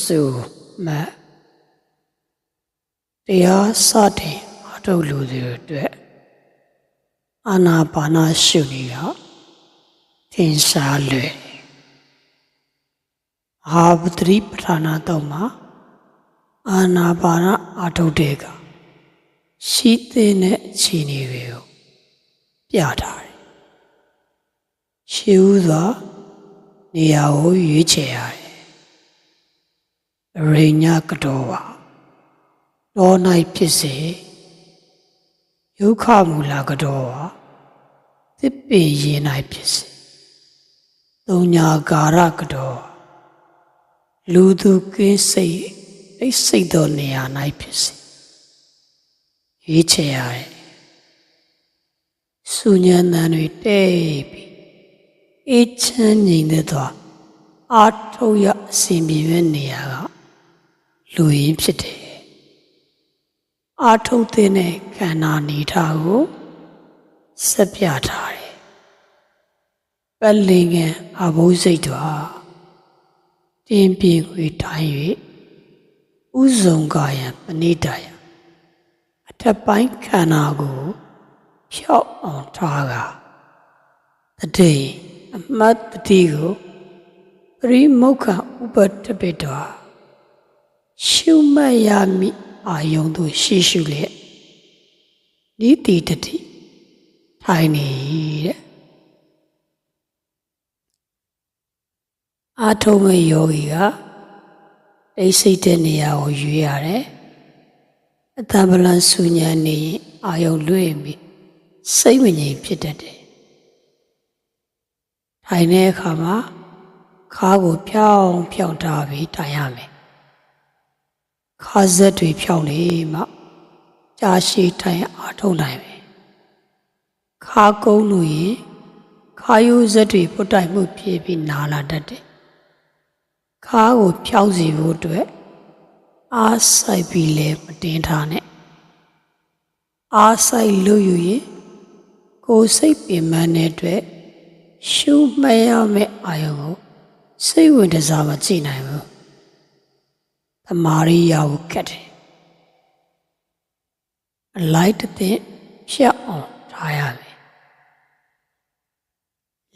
စုမတ်တရားစတင်အထုတ်လူတွေအတွက်အာနာပါနာရှုနေတာသင်ရှားလွယ်တယ်အာဘတရိပဌာနာတော့မှာအာနာပါနာအထုတ်တဲ့ကရှိတဲ့အခြေအနေတွေကိုပြထားတယ်ရှိဦးစွာနေရာကိုရွေးချယ်ရတယ် အရိညာကတော်ပါတော၌ဖြစ်စေယုခမူလာကတော်ပါသစ်ပင်ရင်၌ဖြစ်စေသုံးညာကာရကတော်လူသူကင်းစိတ်အိတ်စိတ်သောနေရာ၌ဖြစ်စေရွေးချယ်ရတယ်စုညံတန်တွေတဲ့ပြီးအေးချမ်းငြိမ်သက်သောအာထုတ်ရအစဉ်ပြေတဲ့နေရာက လူရင်းဖြစ်တယ်အာထုတ်တဲ့နဲ့ခန္ဓာနေထားကိုဆက်ပြထားတယ်ပလင်ငယ်အဘိုးစိတ်တော်တင်းပြင်းခွေတိုင်း၍ဥဇုံကာယံပဏိတယအထက်ပိုင်းခန္ဓာကိုဖြောက်အောင်ထားကတတိအမတ်တတိကိုပရိမုခဥပတပိတော ရှုမှတ်ရမည်အာယုံတို့ရှိရှုလျက်ဤတိတတိထိုင်နေတဲ့အာထုံးမဲ့ယောဂီကတိတ်ဆိတ်တဲ့နေရာကိုရွေးရတယ်အတံပလန်ဆူညံနေရင်အာယုံလွှဲပြီးစိတ်မငြိမ်ဖြစ်တတ်တယ်ထိုင်တဲ့အခါမှာခါးကိုဖြောင်းဖြောင်းထားပြီးတိုင်ရမယ် ခါးဆက်တွေဖြောင်းနေမှကြာရှည်တိုင်အားထုတ်နိုင်မယ်ခါးကုန်းလို့ရင်ခါယိုးဆက်တွေပုတ်တိုင်မှုဖြစ်ပြီးနာလာတတ်တယ်ခါးကိုဖြောင်းစီဖို့အတွက်အားဆိုင်ပြီးလဲမတင်ထားနဲ့အားဆိုင်လို့ယူရင်ကိုယ်စိတ်ပင်ပန်းတဲ့အတွက်ရှုမှတ်ရမယ့်အာယုံကိုစိတ်ဝင်တစားမကြည့်နိုင်ဘူး။ သမာရိယာကိုခက်တယ်။အလိုက်တစ်သိဖြတ်အောင်ထားရမယ်။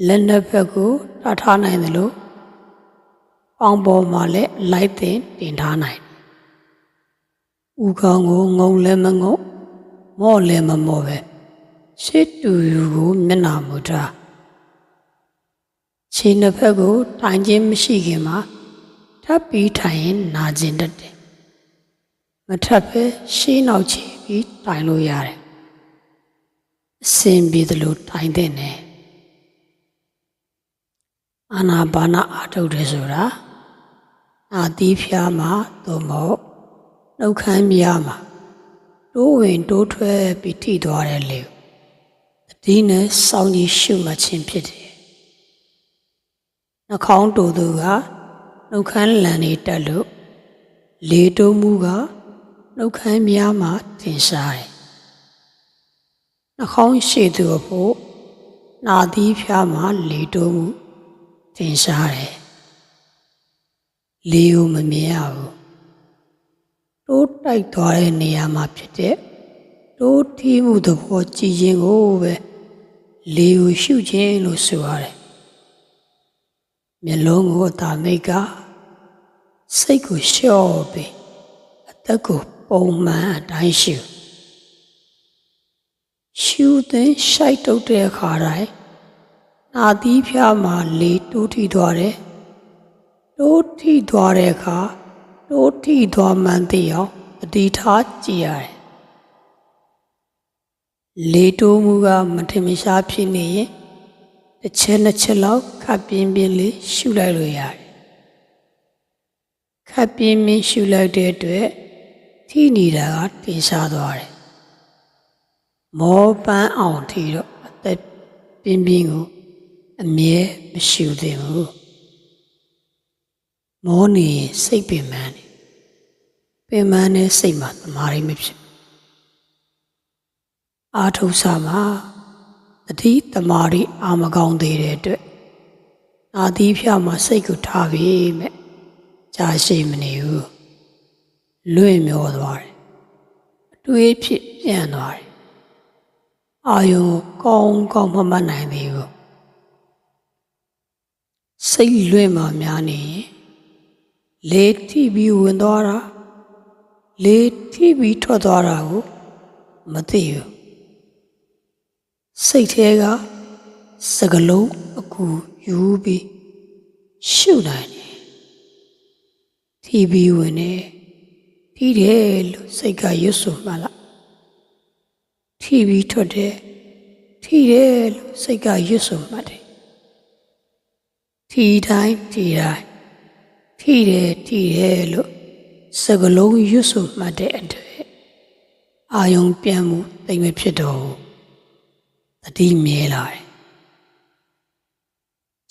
လက်နှစ်ဖက်ကိုထားထားနိုင်တယ်လို့ပေါင်ပေါ်မှာလည်းအလိုက်သိတင်ထားနိုင်တယ်။ဥကောင်းကိုငုံလည်းမငုံမော့လည်းမမော့ပဲရှစ်တူယူကိုမျက်နာမူထားခြေနှစ်ဖက်ကိုတိုင်ခြင်းမရှိခင်မှာ ထပ်ပြီးထိုင်ရင်နာကျင်တတ်တယ်။မထပ်ပဲရှေးနောက်ချီပြီးတိုင်လို့ရတယ်။အစဉ်ပြေသလိုတိုင်တဲ့နဲ့အာနာပါနာအာထုတ်တယ်ဆိုတာအာတိဖျားမှာသို့မဟုတ်နှုတ်ခမ်းမြားမှာတိုးဝင်တိုးထွက်ပြီးထိသွားတဲ့လေတတိနဲ့စောင်းကြီးရှုမှတ်ခြင်းဖြစ်တယ်နှာခေါင်းတူသူက နှုတ်ခမ်းလန်နေတက်လို့လေတိုးမှုကနှုတ်ခမ်းများမှထင်ရှားတယ်နှာခေါင်းရှည်သူဖို့နာသီးဖျားမှလေတိုးမှုထင်ရှားတယ်လေကိုမမြင်ရဘူးတိုးတိုက်သွားတဲ့နေရာမှာဖြစ်တဲ့တိုးထီးမှုသဘောကြည်ခြင်းကိုပဲလေကိုရှုခြင်းလို့ဆိုရတယ် မျက်လုံးကိုအသာမိတ်ကစိတ်ကိုလျှော့ပြီးအသက်ကိုပုံမှန်အတိုင်းရှုရှုတဲ့ရှိုက်တုတ်တဲ့အခါတိုင်းနာသီးဖျားမှာလေတိုးထီသွားတယ်တိုးထီသွားတဲ့အခါတိုးထီသွားမှန်သိအောင်တတိထားကြည့်ရတယ်လေတိုးမှုကမထင်မရှားဖြစ်နေရင် တစ်ချက်နှစ်ချက်လောက်ခပ်ပြင်းပြင်းလေးရှုလိုက်လို့ရတယ်ခပ်ပြင်းပြင်းရှုလိုက်တဲ့အတွက်ထိနေတာကတင်ရှားသွားတယ်မောပန်းအောင်ထီတော့အသက်ပြင်းပြင်းကိုအမြဲမရှုသင့်ဘူးမောနေရင်စိတ်ပင်ပန်းနေပင်ပန်းတဲ့စိတ်မှာတမာရီမဖြစ်အာထုဆာမှာ တတိတမာရီအာမကောင်းသေးတဲ့အတွက်နာသီးဖြာမှာစိတ်ကိုထားပြီးမဲ့ကြာရှိမနေဘူးလွင့်မျောသွားတယ်အတွေးဖြစ်ပြန်သွားတယ်အာယုံကောင်းကောင်းမမှတ်နိုင်သေးဘူးစိတ်လွင့်မှများနေရင်လေထိပြီးဝင်သွားတာလေထိပြီးထွက်သွားတာကိုမသိဘူး စိတ်ထဲကစကလုံးအကူယူပြီးရှုနိုင်တယ်ထိပြီးဝင်နေထိတယ်လို့စိတ်ကရွတ်ဆိုမှလားထိပြီးထွက်တယ်ထိတယ်လို့စိတ်ကရွတ်ဆိုမှတ်တယ်ထိတိုင်းထိတိုင်းထိတယ်ထိတယ်လို့စကလုံးရွတ်ဆိုမှတ်တဲ့အတွက်အာယုံပြန်မှုတိမ်မဖြစ်တော့ဘူး တတိမြဲလာတယ်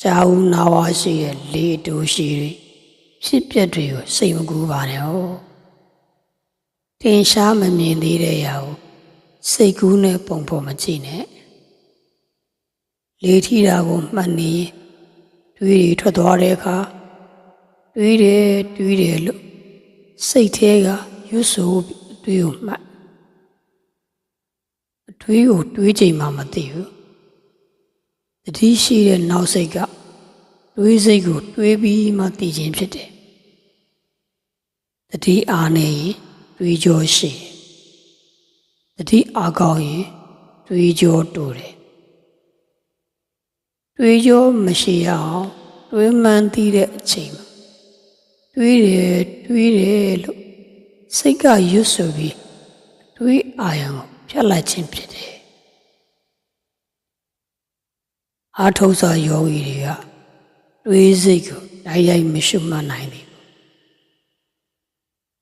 ကြာဦးနာဝါရှိရဲ့လေတူရှိတွေဖြစ်ပျက်တွေကိုစိတ်မကူပါနဲ့ဟုတ်တင်ရှားမမြင်သေးတဲ့ရာကိုစိတ်ကူးနဲ့ပုံဖော်မကြည့်နဲ့လေထီတာကိုမှတ်နေရင်တွေးတွေထွက်သွားတဲ့အခါတွေးတယ်တွေးတယ်လို့စိတ်ထဲကရွတ်ဆိုပြီးအတွေးကိုမှတ်အ တွေးကိုတွေးချိန်မှမသိဘူးတတိရှိတဲ့နောက်စိတ်ကတွေးစိတ်ကိုတွေးပြီးမှသိခြင်းဖြစ်တယ်တတိအားနေရင်တွေးကြောရှိတယ်တတိအားကောင်းရင်တွေးကြောတူတယ်တွေးကြောမရှိရအောင်တွေးမှန်းသိတဲ့အချိန်မှာတွေးတယ်တွေးတယ်လို့စိတ်ကရွတ်ဆိုပြီးတွေးအာရုံကို ဖြတ်လိုက်ခြင်းဖြစ်တယ်အာထုစာယောဂီတွေကတွေးစိတ်ကိုတိုက်ရိုက်မရှုမှတ်နိုင်သေးဘူး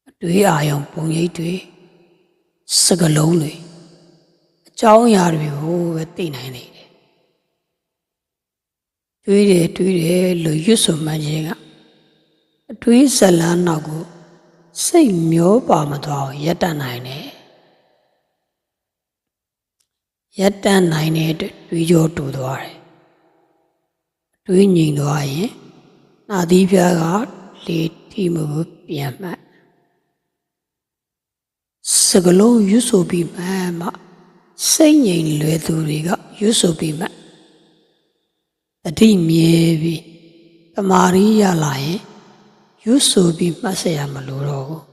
အတွေးအာရုံပုံရိပ်တွေစကလုံးတွေအကြောင်းအရာတွေကိုပဲသိနိုင်နေတယ်တွေးတယ်တွေးတယ်လို့ရွတ်ဆိုမှခြင်းကအတွေးဇလန်းနောက်ကိုစိတ်မျောပါမသွားရက်တတ်နိုင်တယ် ရက်တတ်နိုင်တဲ့အတွက်တွေးကြောတူသွားတယ်တွေးငြိမ်သွားရင်နာသီးပြားကလေထိမှုပြန်မှတ်စကလုံးရွတ်ဆိုပြီးမှမှစိတ်ငြိမ်လွယ်သူတွေကရွတ်ဆိုပြီးမှတတိမြဲပြီးတမာရီရလာရင်ရွတ်ဆိုပြီးမှတ်เสียမလို့တော့ဘူး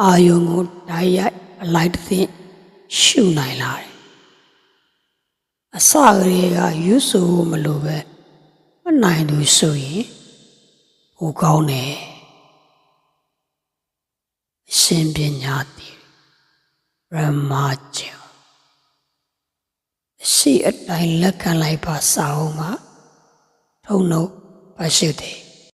အာယုံကိုဓာတ်ရိုက်အလိုက်တစ်သိ ရှုနိုင်လာတယ်အစကလေးကရွတ်ဆိုမလို့ပဲမနိုင်သူဆိုရင်ဟိုကောင်းတယ်အရှင်ပညာတိရမကျော်အရှိအတိုင်းလက်ခံလိုက်ပါစာအုံးမှာထုံနှုတ်ပါရှိတယ်